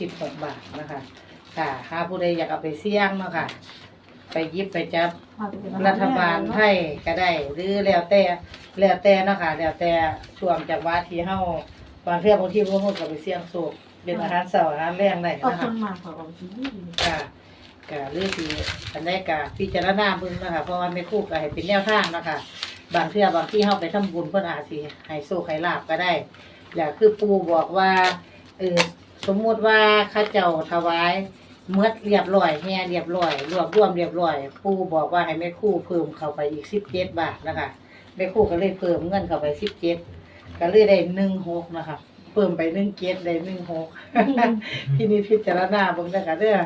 สิบหกบาทนะคะ ค่ะหาผู้ใดอยากเอาไปเสี่ยงเนาะค่ะ ไปหยิบไปจับ รัฐบาลไทยก็ได้ หรือแล้วแต่แล้วแต่เนาะค่ะแล้วแต่ช่วงจังหวะที่เฮาบางเทื่อบางทีพวกเฮาก็ไปเสี่ยงโชคเป็นอาหารเช้าอาหารแรงได้ขอบนะคุคะณมากค่ะขอบคุณค่ะก็หรือสิอันใดก็พิจารณาเบิ่งเนาะคะเพราะว่าแม่ครูก็ให้เป็นแนวทางเนาะคะบางเทื่อบางที่เฮาไปทำบุญเพิ่นอาจสิให้โชคให้ลาบก็ได้แล้วคือปู่บอกว่าเออ สมมุติว่าข้าเจ้าถวายเมื่อเรียบร้อยแห่เรียบร้อย รวบรวมเรียบร้อยปู่บอกว่าให้แม่ครูเพิ่มเข้าไปอีก17บาทนะคะแม่ครูก็เลยเพิ่มเงินเข้าไป17ก็เลยได้16นะคะเพิ่มไป1เกตได้16ที่นี่พิจารณาเบิ่งเด้อค่ะเด้อ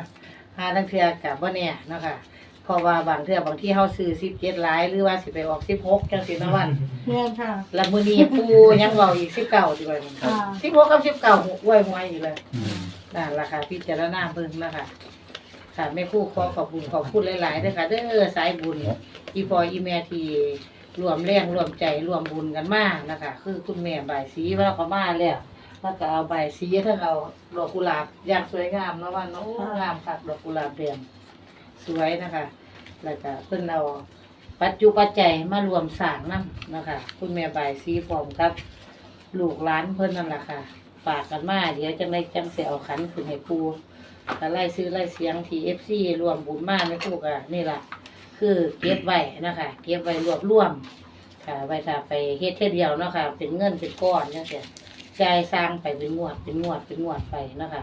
หาทั้งเทื่อกับบ่แน่เนาะค่ะเพ ราะว่าบางเทื่อบางที่เฮาซื้อ17หลายหรือว่าสิไปออก16จังซี่เนาะวันเพื่อนค่ะแล้วมื้อนี้ปูยังเว้าอีก19ดีกว่านี่ค่ะ16กับ19อวยหวยอีกเลยนั่นล่ะค่ะพิจารณาเบิ่งนะคะค่ะแม่ครูขอขอบคุณขอบคุณหลายๆเด้อค่ะเด้อสายบุญอีพออีแม่ที่รวมแรงรวมใจรวมบุญกันมานะคะ คือคุณแม่บ่ายสีว่าเขามาแล้วแล้วก็เอาใบสีถ้าเอาดอกกุหลาบอย่างสวยงามเนาะว่าเนาะงามคักดอกกุหลาบแดงสวยนะคะ แล้วก็เพิ่นเอาปัจจุปัจจัยมารวมสร้างนำนะคะคุณแม่ใบายสีพร้อมครับ ลูกหลานเพิ่นนั่นแหละค่ะฝากกันมาเดี๋ยวจังไดจังเสิเอาขันขึ้นให้ปูก็ไล่ซื้อไล่เสียงทีเอฟซีรวมบุญมาไม่ถูกอะนี่ล่ะคือเก็บไว้นะคะเก็บไว้รวบรวมค่ะไว้ถ้าไปเฮ็ดเท่เดียวเนาะค่ะเป็นเงินเป็นก้อนจังซี่จ่ายสร้างไปเป็นงวดเป็นงวดเป็นงวดไปนะคะ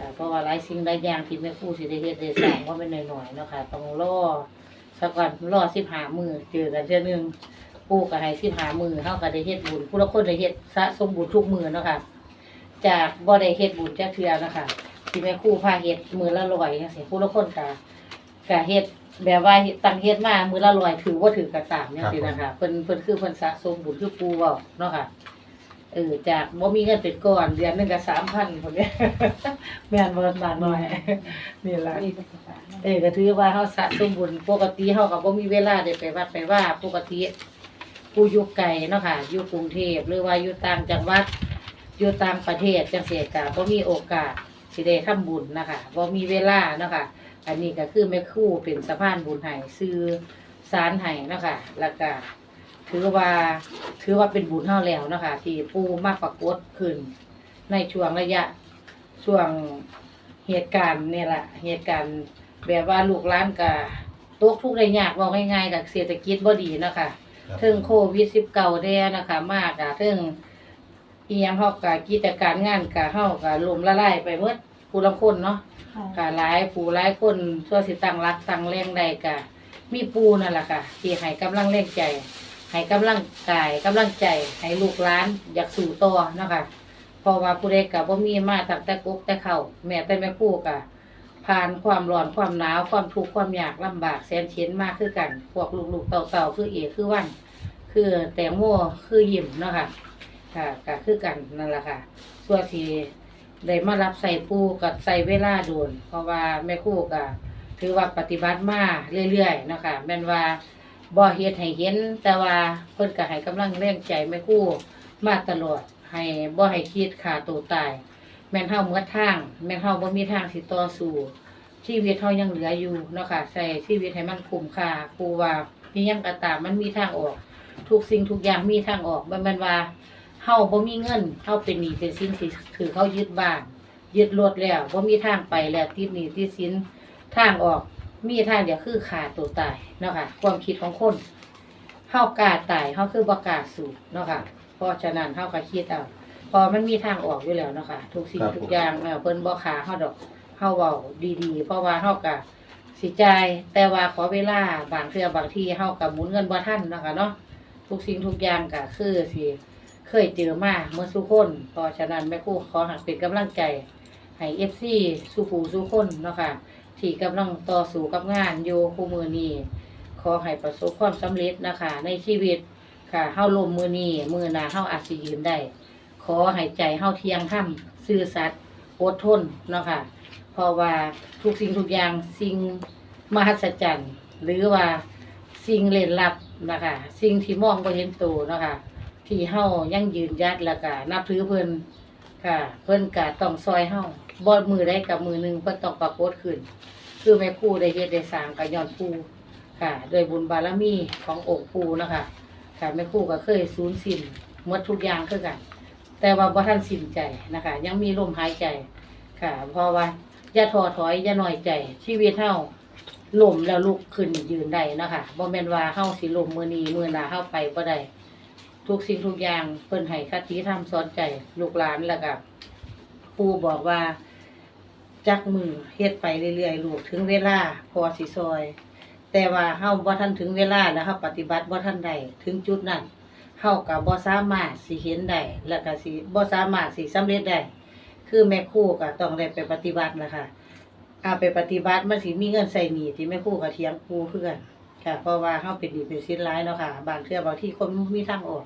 อ่าเพราะว่าหลายสิ่งหลายอย่างที่แม่ครู่สิได้เฮ็ดได้สร้างว่าเป็นหน่อยๆเนาะค่ะต้องรอสักวันรอสิบหามือเจอกันเทื่อนึงปู่ก็ให้สิบหามือเฮาก็ได้เฮ็ดบุญผู้ละคนได้เฮ็ดสะสมบุญทุกมือเนาะค่ะจากบ่ได้เฮ็ดบุญจักเทื่อเนาะค่ะที่แม่ครู่พาเฮ็ดมือละร้อยจังซี่ผู้ละคนก็ก็เฮ็ดแบบว่าตั้งเฮ็ดมามือละร้อยถือว่าถือกระตามจังซี่นะคะเพิ่นเพิ่นคือเพิ่นสะสมบุญคือปู่เว้าเนาะค่ะ เออจากบ่มีเงินเป็นก้อนเดือนหนึงก็สามพันคนเนี้ย แม่นบ่บาทน้อย นี่ล่ะเออก็ถือว่าเฮาสะสมบุญปกติเฮาก็บ่มีเวลาได้ไปวัดไปว่าปกติผู้อยู่ไกลเนาะค่ะอยู่กรุงเทพหรือว่าอยู่ต่างจังหวัดอยู่ต่างประเทศจังซี่ก็บ่มีโอกาสสิได้ทำบุญนะคะบ่มีเวลาเนาะค่ะอันนี้ก็คือแม่ครูเป็นสะพานบุญให้ซื้อสารให้เนาะค่ะแล้วก็ ถือว่าถือว่าเป็นบุญเท่าแล้วเนาะคะที่ปูมากปรากฏขึ้น ในช่วงระยะช่วงเหตุการณ์เนี่ยแหละเหตุการณ์แบบว่าลูกหล้านกับตกทุกข์ได้ยากว่าง่ายๆกับเศรษฐกิจบ่ดีเนาะคะถึงโควิดสิบเก้าแด้นะคะ มากอะถึงเอียงเฮากับกิจการงานกับเฮากับลมละลายไปเมื่อผู้ละคนเนาะกะหลายผู้หลายคนชั่วสิตั้งรักตั้งแรงใดกะมีปูนั่นแหละค่ะที่ให้กำลังแรงใจ ให้กำลังกายกำลังใจให้ลูกหลานอยากสู่ต่อนะคะเพราะว่าผู้ใดกะบ่มีมาตั้งแต่กุ๊กแต่เข้าแม่แต่แม่ปู่กะผ่านความร้อนความหนาวความทุกข์ความยากลำบากแสนเข็นมากคือกันพวกลูกๆเต่าๆคือเอคือวัน คือแตงโมคือยิ้มเนาะค่ะค่ะก็คือกันนั่นแหละค่ะ ส่วนที่ได้มารับใส่ปูกับใส่เวลาโดน เพราะว่าแม่คู่ก็ถือว่าปฏิบัติมาเรื่อยๆเนาะคะแม่นว่า บ่เฮ็ดให้เห็น แต่ว่าเพิ่นก็ให้กำลังแรงใจแม่ครู่มาตลอด ให้บ่ให้คิดฆ่าตัวตาย แม่นเฮาเมื่อทาง แม่นเฮาบ่มีทางสิต่อสู้ชีวิตเฮายังเหลืออยู่เนาะค่ะใส่ชีวิตให้มันคุ้มค่าครูว่ามีหยังก็ตามมันมีทางออก ทุกสิ่งทุกอย่างมีทางออกบ่แม่นว่าเฮาบ่มีเงินเฮาเป็นหนี้เป็นสินสิคือเขายึดบ้านยึดรถแล้วบ่มีทางไปแล้วติดหนี้ติดสินทางออก มีทางเดียวคือขาตัวตายเนาะค่ะ ความคิดของคนเฮากล้าตายเฮาคือบ่กล้าสู้เนาะค่ะ เพราะฉะนั้นเฮาก็คิดเอาพอมันมีทางออกอยู่แล้วเนาะค่ะ ทุกสิ่งครับ ทุกอย่างเออเพิ่นบ่ขาเฮาดอกเฮาเว้าดีๆ เพราะว่าเฮาก็สิจ่ายแต่ว่าขอเวลาบางเทื่อบางทีเฮาก็หมุนเงินบ่ทันเนาะค่ะเนาะทุกสิ่งทุกอย่างก็คือสิเคยเจอมาเมื่อสุคนเพราะฉะนั้นแม่ครู่ขอหักเป็นกำลังใจให้เอฟซีสู้ผู้สู้คนเนาะค่ะ ที่กำลังต่อสู้กับงานอยู่คู่มือนี้ขอให้ประสบความสำเร็จนะคะ ในชีวิตค่ะเฮาลมมือนี้มือหนาเฮาอาจสิยืนได้ ขอให้ใจเฮาเที่ยงธรรมซื่อสัตย์อดทนเนาะค่ะเพราะว่าทุกสิ่งทุกอย่างสิ่งมหัศจรรย์หรือว่าสิ่งเล่นลับนะคะสิ่งที่มองบ่เห็นตัวนะคะที่เฮายังยืนยัดแล้วก็นับถือเพิ่นค่ะ เพิ่นก็ต้องซอยเฮา บ่มือได้กับมือหนึ่งเพิ่นต้องปรากฏขึ้น คือแม่ครูได้เฮ็ดได้สร้างกับยอนปู่ค่ะโดวยบุญบารมีขององค์ปู่นะคะ ค่ะแม่ครูก็เคยสูญสิ้นหมดทุกอย่างคือกัน แต่ว่าบ่ทันสิ้นใจนะคะ ยังมีลมหายใจค่ะ เพราะว่าอย่าท้อถอยอย่าน้อยใจ ชีวิตเฮาล้มแล้วลุกขึ้นยืนได้นะคะบ่แม่นว่าเฮาสิล้มมื้อนี้มื้อหน้าเฮาไปบ่ได้ทุกสิ่งทุกอย่างเพิ่นให้คติธรรมสอนใจลูกหลานแล้วก็ปู่บอกว่า จักมือเฮ็ดไปเรื่อยๆลูกถึงเวลาพอสิซอย แต่ว่าเฮาบ่ทันถึงเวลาแล้วเฮาปฏิบัติบ่ทันได้ถึงจุดนั้นเฮาก็บ่สามารถสิเห็นได้แล้วก็สิบ่สามารถสิสำเร็จได้คือแม่ครูก็ต้องได้ไปปฏิบัติล่ะค่ะเอาไปปฏิบัติมันสิมีเงินใส่หนี้ที่แม่ครูก็เถียงครูเพื่อนค่ะ เพราะว่าเฮาเป็นหนีเป็นสิ้นหลายเนาะค่ะ บางเทื่อบางที่คนมีทางออก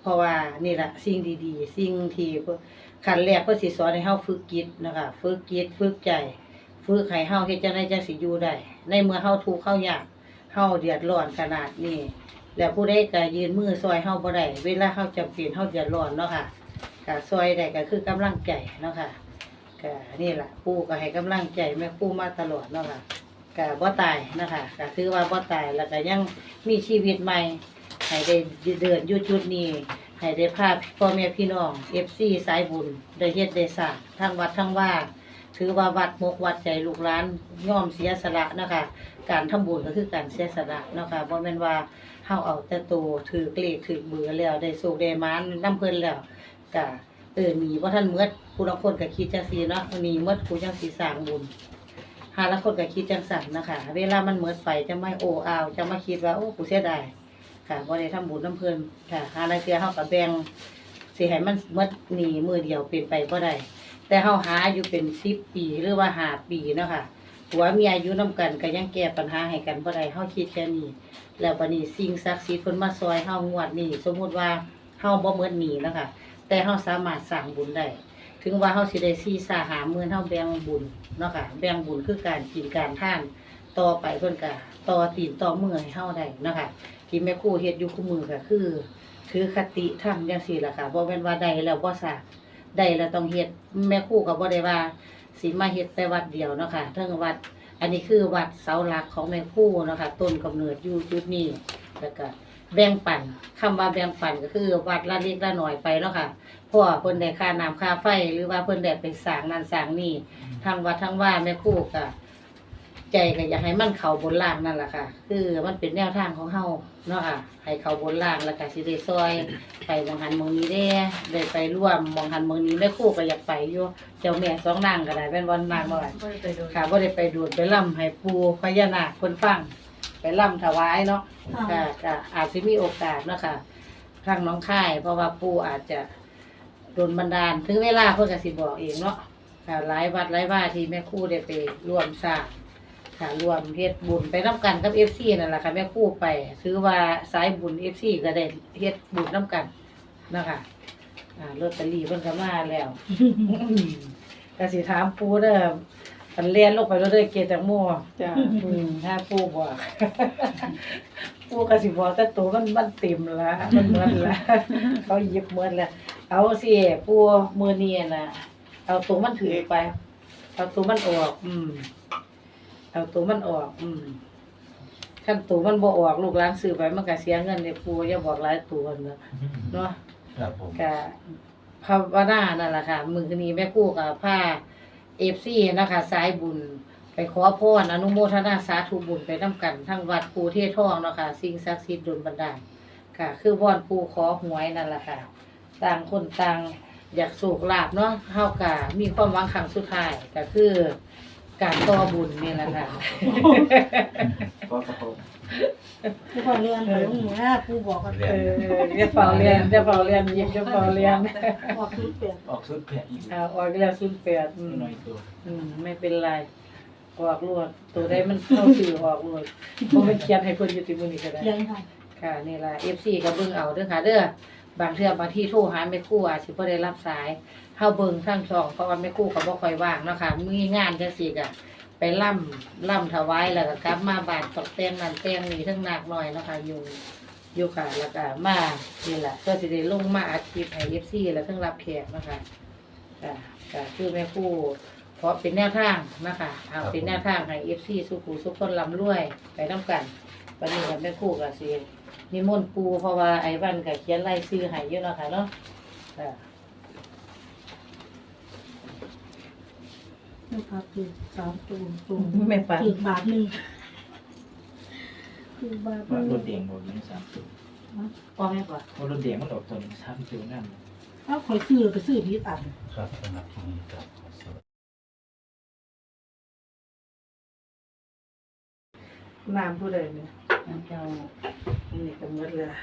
เพราะว่านี่แหละสิ่งดีๆ สิ่งที่ ขั้นแรกเพื่อสิสอนให้เฮาฝึกจิตนะคะฝึกจิตฝึกใจฝึกให้เฮาเฮ็ดจังไดจังสิอยู่ได้ในเมื่อเฮาทุกข์เฮายากเฮาเดือดร้อนขนาดนี้แล้วผู้ใดก็ยืนมือซอยเฮาบ่ได้เวลาเฮาจำเป็นเฮาเดือดร้อนเนาะค่ะก็ซอยได้ก็คือกำลังใจเนาะค่ะก็นี่แหละปู่ก็ให้กำลังใจแม่ปู่มาตลอดเนาะค่ะก็บ่ตายนะคะก็ถือว่าบ่ตายแล้วก็ยังมีชีวิตใหม่ให้ได้เดินอยู่จุดนี้ ให้ได้พาพ่อแม่พี่น้องเอฟซีสายบุญได้เฮ็ดได้สร้างทั้งวัดทั้งว่า ถือว่าวัดมกวัดใจลูกหลานย่อมเสียสละนะคะการทำบุญก็คือการเสียสละเนาะค่ะบ่แม่นว่าเฮาเอาแต่ตัวถือเกลีถือเบือแล้วได้โชคได้มานนํเพิ่นแล้วก็เออหนีบ่ทันเมดผู้ลางคนก็คิดจังซี่เนาะหนีเมดผู้จังสิสร้างบุญหาละคนก็คิดจังซั่นนะคะ เวลามันเมดไปจะไม่โอ้อาว จะมาคิดว่าโอ้กูเสียดาย ค่ะบ่ได้ทำบุญน้ำเพลินค่ะหาลางเทื่อเฮาก็แบ่งสิให้มันหมดหนีมือเดียวเป็นไปบ่ได้ แต่เฮาหาอยู่เป็น10ปีหรือว่า5ปีเนาะค่ะผัวเมียอายู่นํกันก็ยังแก้ปัญหาให้กันบ่ได้เฮาคิดแค่นี้ แล้วบัดนี้สิ่งศักดิ์สิทธิ์เพิ่นมาซอยเฮางวดนี้สมมุติว่าเฮาบ่หมดหนี้เนะค่ะ แต่เฮาสามารถสร้างบุญได้ ถึงว่าเฮาสิได้ซี่ซาหามื้อเฮาแบ่งบุญเนาะค่ะ แบ่งบุญคือการกินการทาน ต่อไปเพิ่นก็ ต่อตีนต่อมือให้เฮาได้นะคะที่แม่ครู่เฮ็ดอยู่คู่มือก็คือถือคติธรรมจังซี่ล่ะค่ะบ่แม่นว่าใดแล้วบ่ทราใดแล้วต้องเฮ็ดแม่ครู่ก็บ่ได้ว่าสิมาเฮ็ดแต่วัดเดียวเนาะค่ะทั้งวัด อันนี้คือวัดเสาหลักของแม่ครู่เนาะค่ะต้นกำเนิดอยู่จุดนี้แล้วก็แบ่งปันคำว่าแบ่งปันก็คือวัดละเล็กละหน้อยไปเนาะค่ะเพราะว่าเพิ่นได้ค่าน้ำค่าไฟ หรือว่าเพิ่นได้ไปสร้างนั่นสร้างนี่ทางวัดทางว่าแม่ครู่ก็ ใจก็อยากให้มันเข้าบนล่างนั่นแหละค่ะ คือมันเป็นแนวทางของเฮาเนาะค่ะ ให้เข้าบนล่างแล้วก็สิได้ซอย ไปมองหันมองนี้ได้ได้ไปร่วมมองหันมองนี้แม่ครู่ก็อยากไปอยู่เจ้าแม่สองนางก็ได้เป็นวันนางบ่ได้ค่ะบ่ได้ไปดูดไปล่ำให้ปู่พญานาคเพิ่นฟัง ไปล่ำถวายเนาะค่ะก็อาจสิมีโอกาสเนาะค่ะทางน้องค่าย เพราะว่าปู่อาจจะโดนบันดาลถึงเวลาเพิ่นก็สิบอกเองเนาะค่ะหลายวัดหลายว่าที่แม่ครู่ได้ไปร่วมสร้าง ค่ะรวมเฮ็ดบุญไปน้ำกันกับเอฟซีนั่นแหละค่ะแม่ครู่ไปถือว่าสายบุญเอฟซีก็ได้เฮ็ดบุญน้ำกันนะคะอ่าลอตเตอรี่เพิ่นก็มาแล้วก็สิถามปูเด้ออันเรียนลงไปแล้วเด้อเกตังโมจ้าอืมถ้าปูบอกปูก็สิบอกแต่ตัวมันมันเต็มละมันเหมือนละเขาหยิบเหมือนละเอาสิปูมือนี้น่ะเอาตัวมันถือไปเอาตัวมันออก อืม เอาตัวมันออก อืมขั้นตัวมันบ่ออกลูกหลานซื้อไปมันก็เสียเงินในปูอย่าบอกหลายตัวเนาะเนาะครับผมก็ภาวนานั่นแหละค่ะ มือนี้แม่ครู่กับผ้าเอฟซีนะคะสายบุญไปขอพรอนุโมทนาสาธุบุญไปน้ำกันทั้งวัดปูเทศทองเนาะค่ะสิ่งศักดิ์สิทธิ์ดลบันดาลค่ะ คือวอนปูขอหวยนั่นแหละค่ะ ต่างคนต่างอยากสูกลาบเนาะเฮากะมีความหวังครั้งสุดท้ายก็คือ การต่อบุญนี่แหละค่ะก็ครับผมผู้พอเรียนไปโรงเรียนผู้บอกว่าเรียเอนอจะเฝ้าเรียนจะเฝ้าเรียนหยิบจะเฝ้าเรียนออกชุดเปลี่ยนออกชุดแผลอีกอ่าออกแล้วศูนย์แปดอืมหน่อยตัวอืมไม่เป็นไรออกรวดตัวได้มันเข้าสื่อออกรวดบ่แม่นเขียนให้เพิ่นอยู่ที่มื้อนี้ก็ได้เรียนค่ะค่ะนี่ล่ะ FC ก็เบิ่งเอาเด้อค่ะเด้อ บางเทื่อบางที่โทรหาแม่ครูอาจสิบ่ได้รับสายเฮาเบิ่งทางช่องเพราะว่าแม่ครูก็บ่ค่อยว่างเนาะค่ะมีงานจังซี่ก็ไปล่ำล่ำถวายแล้วก็กลับมาบ้านตกแต่งนั่นแต่งนี่ทั้งหนักหน่อยเนาะค่ะอยู่อยู่ค่ะแล้วก็มานี่ล่ะก็สิได้ลงมาอัดคลิปให้ FC แล้วทั้งรับแขกเนาะค่ะค่ะก็คือแม่ครูราะเป็นแนวทางนะคะเอาเป็นแนวทางให้เอฟซีสุขุสุขคนลำรวยไปน้ำกันวันนี้กับแม่ครู่กับสี นิมนต์ปูเพราะว่าไอ้วันกับเขียนไล่ซื้อให้เยอะเนาะค่ะเนาะอ่าไม่พักคือสามตูนตูนไม่ปันคือบาทหนึ่งคือบาทหว่ารนึ่ถงเดียงหมดเลยสามตัวพอแม่ก่อนเพราะรถเดียงมันออกตัวหนึงสามตัวนั่นเอาคอยซื้อก็ซื้อนิดอัน ครับสำหรับที่นี้ครับขอสวัสดี น้ำผู้ใดเนี่ยน้ำเจ้า ini kemurlah.